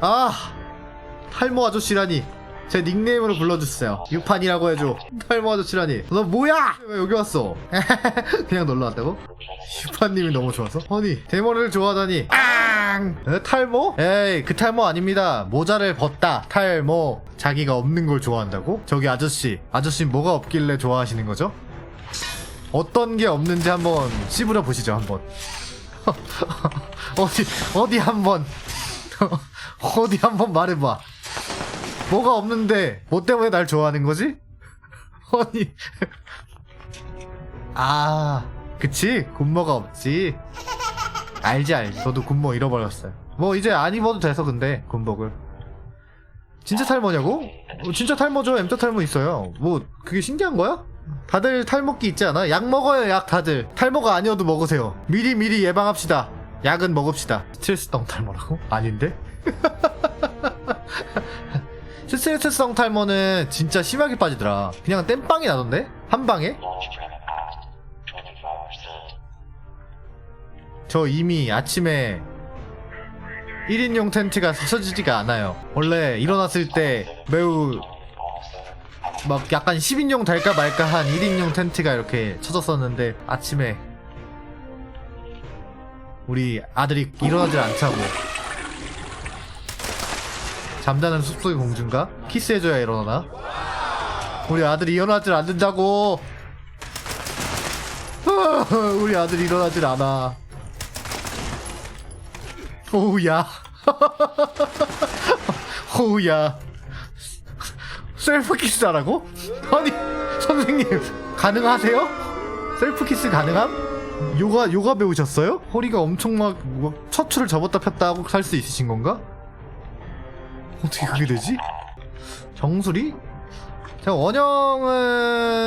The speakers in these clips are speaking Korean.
아 탈모 아저씨라니. 제 닉네임으로 불러주세요. 유판이라고 해줘. 탈모 아저씨라니. 너 뭐야? 왜 여기 왔어? 그냥 놀러 왔다고? 유판님이 너무 좋아서? 아니 대머리를 좋아하다니. 앙! 에, 탈모? 에이 그 탈모 아닙니다. 모자를 벗다 탈모. 자기가 없는 걸 좋아한다고? 저기 아저씨 아저씨 뭐가 없길래 좋아하시는 거죠? 어떤 게 없는지 한번 씹으려 보시죠 한번. 어디 어디 한번 어디 한번 말해봐. 뭐가 없는데 뭐 때문에 날 좋아하는 거지? 아니. 아 그치? 군모가 없지. 알지 알지. 저도 군모 잃어버렸어요. 뭐 이제 안 입어도 돼서 근데 군복을. 진짜 탈모냐고? 어, 진짜 탈모죠? M자 탈모 있어요. 뭐 그게 신기한 거야? 다들 탈모기 있지 않아? 약 먹어요 약 다들. 탈모가 아니어도 먹으세요. 미리 미리 예방합시다 약은 먹읍시다 스트레스성 탈모라고? 아닌데? 스트레스성 탈모는 진짜 심하게 빠지더라 그냥 땜빵이 나던데? 한 방에? 저 이미 아침에 1인용 텐트가 사셔지지가 않아요 원래 일어났을 때 매우 막 약간 10인용 달까 말까 한 1인용 텐트가 이렇게 쳐졌었는데 아침에 우리 아들이 일어나질 않자고 잠자는 숲속의 공주인가? 키스해줘야 일어나나? 우리 아들이 일어나질 않는다고 우리 아들이 일어나질 않아 오우야 오우야 셀프 키스하라고? 아니 선생님 가능하세요? 셀프 키스 가능함? 요가 요가 배우셨어요? 허리가 엄청 막, 막 척추를 접었다 폈다 하고 살 수 있으신 건가? 어떻게 그게 되지? 정수리? 제가 원형은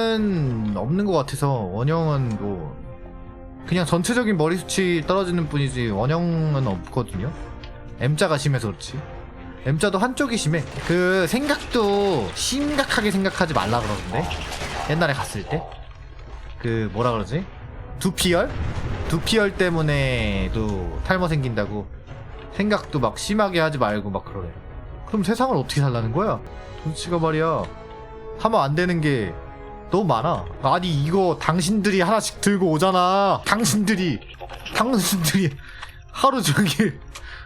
없는 것 같아서 원형은 뭐 그냥 전체적인 머리 숱이 떨어지는 뿐이지 원형은 없거든요. M자가 심해서 그렇지. M자도 한쪽이 심해. 그 생각도 심각하게 생각하지 말라 그러던데. 옛날에 갔을 때. 그 뭐라 그러지? 두피열? 두피열 때문에도 탈모 생긴다고. 생각도 막 심하게 하지 말고 막 그러래. 그럼 세상을 어떻게 살라는 거야? 도대체가 말이야. 하면 안 되는 게 너무 많아. 아니 이거 당신들이 하나씩 들고 오잖아. 당신들이 당신들이 하루 종일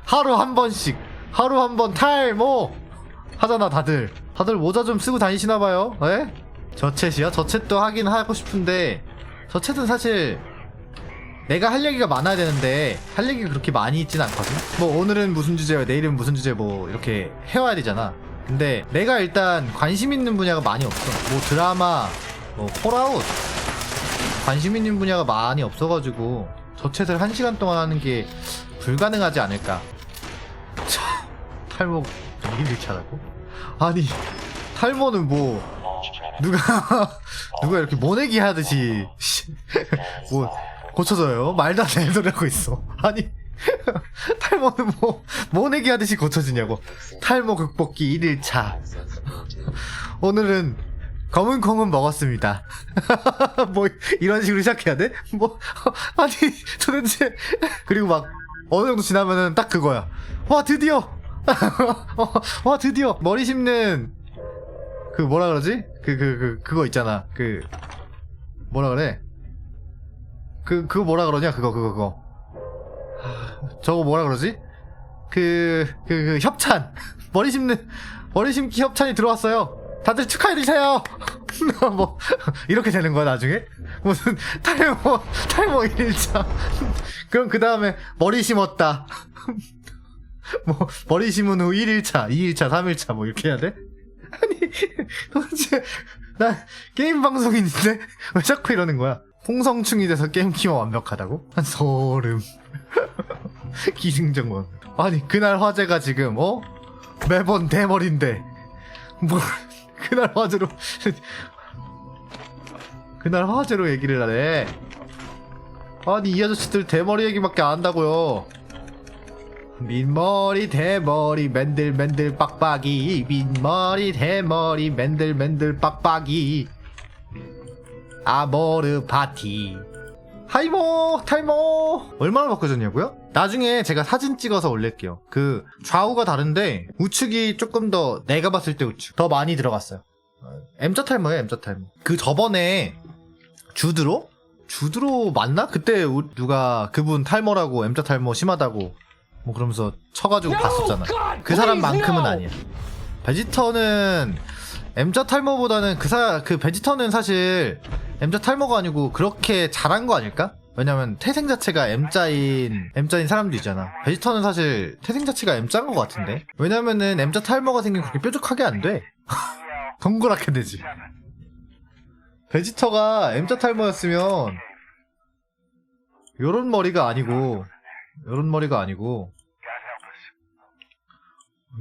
하루 한 번씩 하루 한 번 탈모 하잖아 다들. 다들 모자 좀 쓰고 다니시나 봐요. 에? 저챗이요? 저챗도 하긴 하고 싶은데 저 챗은 사실 내가 할 얘기가 많아야 되는데 할 얘기가 그렇게 많이 있진 않거든. 뭐 오늘은 무슨 주제야, 내일은 무슨 주제 뭐 이렇게 해와야 되잖아. 근데 내가 일단 관심 있는 분야가 많이 없어. 뭐 드라마, 뭐 폴아웃 관심 있는 분야가 많이 없어가지고 저 챗을 한 시간 동안 하는 게 불가능하지 않을까. 차, 탈모 이길 차라고? 아니 탈모는 뭐 누가 누가 이렇게 모내기 하듯이 뭐 고쳐져요? 말도 안 되는 소리 하고 있어. 아니 탈모는 뭐 모내기 하듯이 고쳐지냐고. 탈모 극복기 1일차. 오늘은 검은 콩은 먹었습니다. 뭐 이런 식으로 시작해야 돼? 뭐 아니 도대체 그리고 막 어느 정도 지나면은 딱 그거야. 와 드디어 어, 와 드디어 머리 심는 그 뭐라 그러지? 그 그 그 그, 거 있잖아. 그 뭐라 그래? 그 그거 뭐라 그러냐? 그거 그거 그거. 하, 저거 뭐라 그러지? 그 그 그 협찬 머리 심는 머리 심기 협찬이 들어왔어요. 다들 축하해주세요. 뭐 이렇게 되는 거야 나중에 무슨 탈모 탈모 1일차 그럼 그 다음에 머리 심었다. 뭐 머리 심은 후 1일차, 2일차, 3일차 뭐 이렇게 해야 돼? 아니 도대체 나 게임 방송인인데 왜 자꾸 이러는 거야? 홍성충이 돼서 게임 키워 완벽하다고? 한 소름. 기승전권 아니 그날 화제가 지금 어? 매번 대머리인데. 뭐 그날 화제로. 그날 화제로 얘기를 하네. 아니 이 아저씨들 대머리 얘기밖에 안 한다고요. 민머리 대머리 맨들맨들 빡빡이. 민머리 대머리 맨들맨들 빡빡이 아모르 파티 하이모 탈모 얼마나 바꿔졌냐고요? 나중에 제가 사진 찍어서 올릴게요. 그 좌우가 다른데 우측이 조금 더 내가 봤을 때 우측 더 많이 들어갔어요. 어, M자 탈모예요, M자 탈모. 그 저번에 주드로? 주드로 맞나? 그때 우- 누가 그분 탈모라고 M자 탈모 심하다고 뭐 그러면서 쳐가지고 봤었잖아. 그 사람만큼은 아니야. 베지터는 M자 탈모보다는 그 사, 그 베지터는 사실 M자 탈모가 아니고 그렇게 잘한 거 아닐까? 왜냐면 태생 자체가 M자인, M자인 사람도 있잖아. 베지터는 사실 태생 자체가 M자인 것 같은데? 왜냐면은 M자 탈모가 생기면 그렇게 뾰족하게 안 돼. 동그랗게 되지. 베지터가 M자 탈모였으면 요런 머리가 아니고 요런 머리가 아니고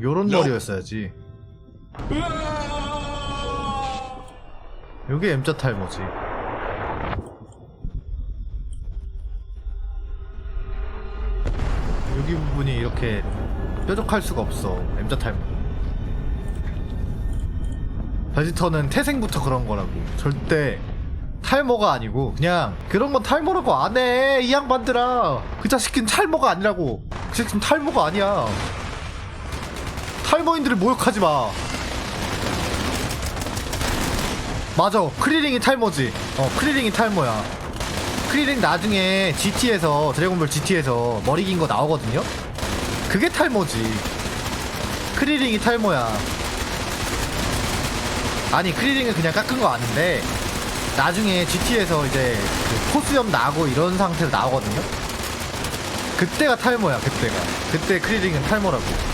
요런 머리였어야지. 요게 M자 탈모지. 여기 부분이 이렇게 뾰족할 수가 없어. M자 탈모. 베지터는 태생부터 그런 거라고. 절대 탈모가 아니고 그냥 그런 건 탈모라고 안 해. 이 양반들아. 그 자식은 탈모가 아니라고. 그 자식은 탈모가 아니야. 탈모인들을 모욕하지 마. 맞아. 크리링이 탈모지. 어, 크리링이 탈모야. 크리링 나중에 GT에서 드래곤볼 GT에서 머리 긴 거 나오거든요. 그게 탈모지. 크리링이 탈모야. 아니 크리링은 그냥 깎은 거 아는데 나중에 GT에서 이제 그 포수염 나고 이런 상태로 나오거든요. 그때가 탈모야. 그때가. 그때 크리링은 탈모라고.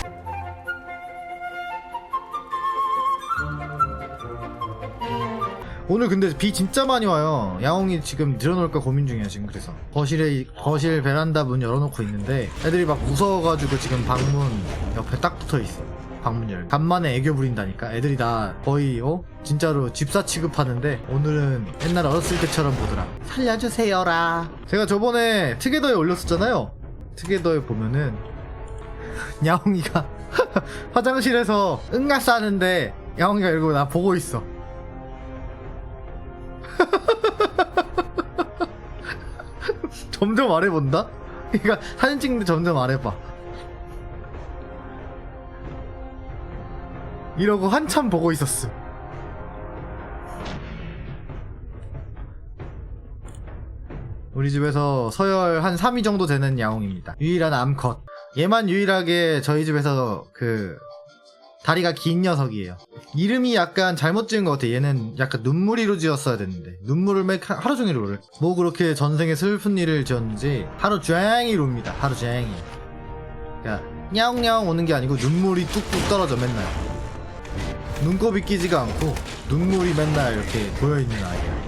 오늘 근데 비 진짜 많이 와요. 야옹이 지금 들여놓을까 고민 중이야 지금 그래서 거실에 거실 베란다 문 열어놓고 있는데 애들이 막 무서워가지고 지금 방문 옆에 딱 붙어 있어. 방문 열. 간만에 애교 부린다니까. 애들이 나 거의 어 진짜로 집사 취급하는데 오늘은 옛날 어렸을 때처럼 보더라. 살려주세요라. 제가 저번에 트게더에 올렸었잖아요. 트게더에 보면은 야옹이가 화장실에서 응가 싸는데 야옹이가 이러고 나 보고 있어. 점점 말해본다? 그러니까 사진 찍는데 점점 말해봐. 이러고 한참 보고 있었어. 우리 집에서 서열 한 3위 정도 되는 야옹입니다. 유일한 암컷. 얘만 유일하게 저희 집에서 그 다리가 긴 녀석이에요. 이름이 약간 잘못 지은 것 같아. 얘는 약간 눈물이로 지었어야 됐는데 눈물을 매 하루 종일 오를. 뭐 그렇게 전생에 슬픈 일을 지었는지 하루 종일 옵니다. 하루 종일. 그러니까 냐옹냐옹 오는 게 아니고 눈물이 뚝뚝 떨어져 맨날. 눈곱이 끼지가 않고 눈물이 맨날 이렇게 보여 있는 아이야.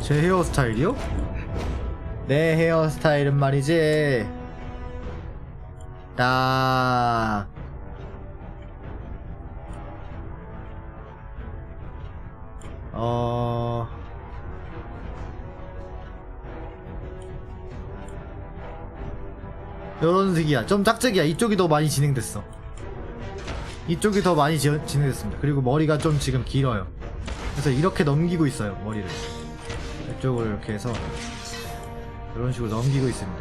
제 헤어스타일이요? 내 헤어스타일은 말이지. 딱 어... 요런 식이야. 좀 짝짝이야. 이쪽이 더 많이 진행됐어. 이쪽이 더 많이 지, 진행됐습니다. 그리고 머리가 좀 지금 길어요. 그래서 이렇게 넘기고 있어요. 머리를. 이쪽을 이렇게 해서 이런 식으로 넘기고 있습니다.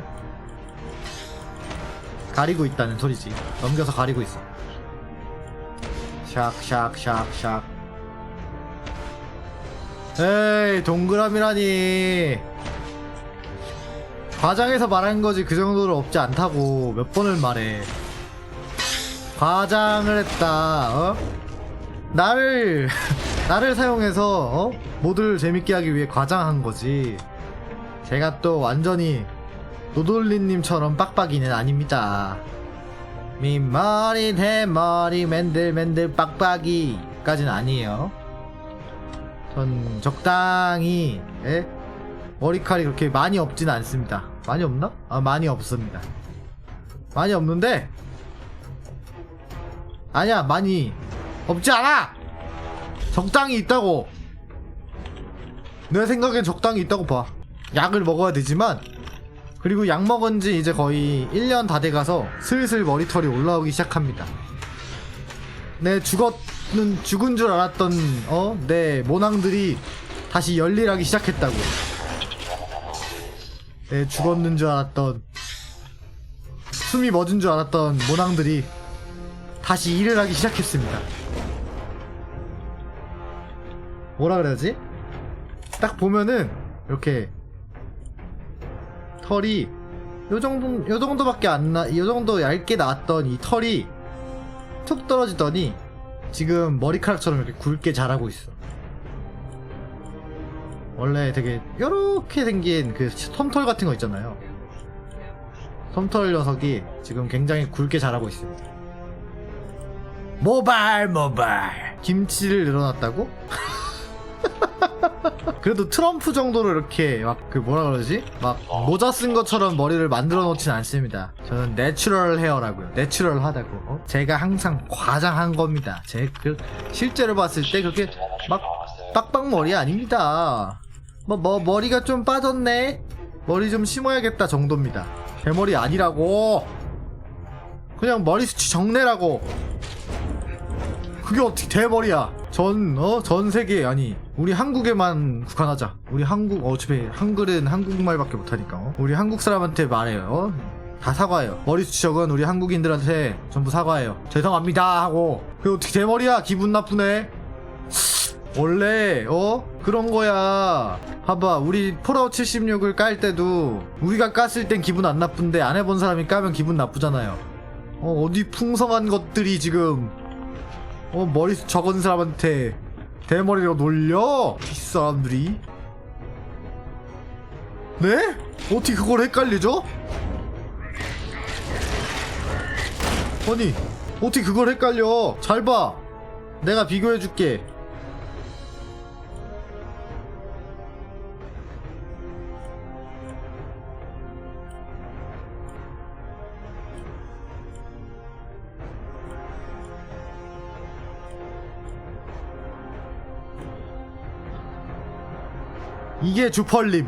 가리고 있다는 소리지. 넘겨서 가리고 있어. 샥샥샥샥. 에이, 동그라미라니. 과장해서 말한 거지 그 정도로 없지 않다고 몇 번을 말해. 과장을 했다. 어? 나를 나를 사용해서 어? 모두를 재밌게 하기 위해 과장한 거지. 제가 또 완전히 노돌리님처럼 빡빡이는 아닙니다. 민머리 대머리 맨들맨들 빡빡이까지는 아니에요. 전 적당히 예? 머리칼이 그렇게 많이 없진 않습니다. 많이 없나? 아 많이 없습니다. 많이 없는데 아니야 많이 없지 않아. 적당히 있다고. 내 생각엔 적당히 있다고 봐. 약을 먹어야 되지만 그리고 약 먹은 지 이제 거의 1년 다 돼가서 슬슬 머리털이 올라오기 시작합니다. 내 죽었는 죽은 줄 알았던 어? 내 모낭들이 다시 열일하기 시작했다고. 에 죽었는 줄 알았던 숨이 멎은 줄 알았던 모낭들이 다시 일을 하기 시작했습니다. 뭐라 그래야지? 딱 보면은 이렇게 털이 요 정도 요 정도밖에 안 나, 요 정도 얇게 나왔던 이 털이 툭 떨어지더니 지금 머리카락처럼 이렇게 굵게 자라고 있어. 원래 되게 요렇게 생긴 그 솜털 같은 거 있잖아요. 솜털 녀석이 지금 굉장히 굵게 자라고 있습니다. 모발 모발 김치를 늘어놨다고? 그래도 트럼프 정도로 이렇게 막 그 뭐라 그러지? 막 모자 쓴 것처럼 머리를 만들어 놓진 않습니다. 저는 내추럴 헤어라고요. 내추럴하다고. 어? 제가 항상 과장한 겁니다. 제 그 실제로 봤을 때 그렇게 막 빡빡 머리 아닙니다. 뭐, 뭐 머리가 좀 빠졌네. 머리 좀 심어야겠다 정도입니다. 대머리 아니라고. 그냥 머리숱이 정내라고. 그게 어떻게 대머리야? 전, 어, 전 세계, 아니, 우리 한국에만 국한하자. 우리 한국, 어차피 한글은 한국말밖에 못하니까. 어? 우리 한국 사람한테 말해요. 어? 다 사과해요. 머리숱이 적은 우리 한국인들한테 전부 사과해요. 죄송합니다. 하고. 그게 어떻게 대머리야? 기분 나쁘네. 원래, 어? 그런 거야. 봐봐, 우리 폴아웃 76을 깔 때도 우리가 깠을 땐 기분 안 나쁜데 안 해본 사람이 까면 기분 나쁘잖아요. 어, 어디 풍성한 것들이 지금 어 머리 적은 사람한테 대머리로 놀려? 이 사람들이. 네? 어떻게 그걸 헷갈리죠? 아니 어떻게 그걸 헷갈려? 잘 봐. 내가 비교해줄게 이게 주펄림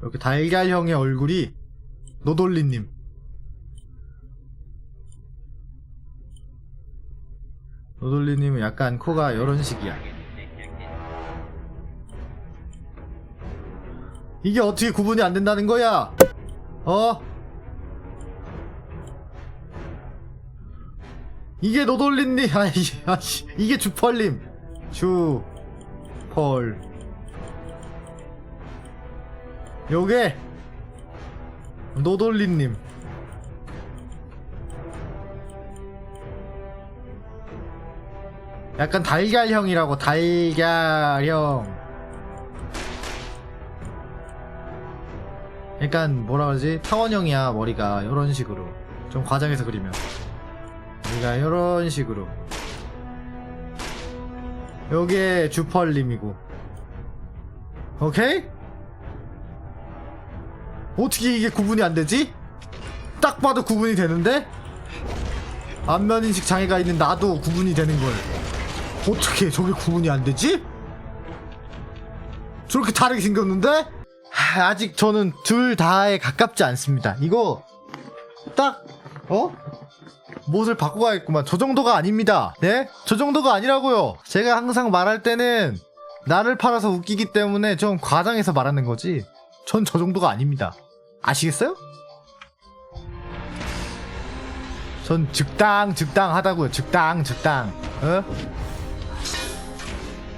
이렇게 달걀형의 얼굴이 노돌리님. 노돌리님은 약간 코가 이런 식이야. 이게 어떻게 구분이 안 된다는 거야? 어? 이게 노돌린님 아이 아씨 이게 주펄님. 주펄. 요게 노돌린님. 약간 달걀형이라고 달걀형. 약간 뭐라 그러지? 타원형이야 머리가. 요런 식으로. 좀 과장해서 그리면 우리가 이런 식으로 요게 주펄님이고 오케이? 어떻게 이게 구분이 안 되지? 딱 봐도 구분이 되는데? 안면인식 장애가 있는 나도 구분이 되는 걸 어떻게 저게 구분이 안 되지? 저렇게 다르게 생겼는데? 하, 아직 저는 둘 다에 가깝지 않습니다 이거 딱 어? 못을 바꿔가겠구만. 저 정도가 아닙니다. 네? 저 정도가 아니라고요. 제가 항상 말할 때는 나를 팔아서 웃기기 때문에 좀 과장해서 말하는 거지. 전 저 정도가 아닙니다. 아시겠어요? 전 즉당 즉당 하다고요. 즉당 즉당. 어?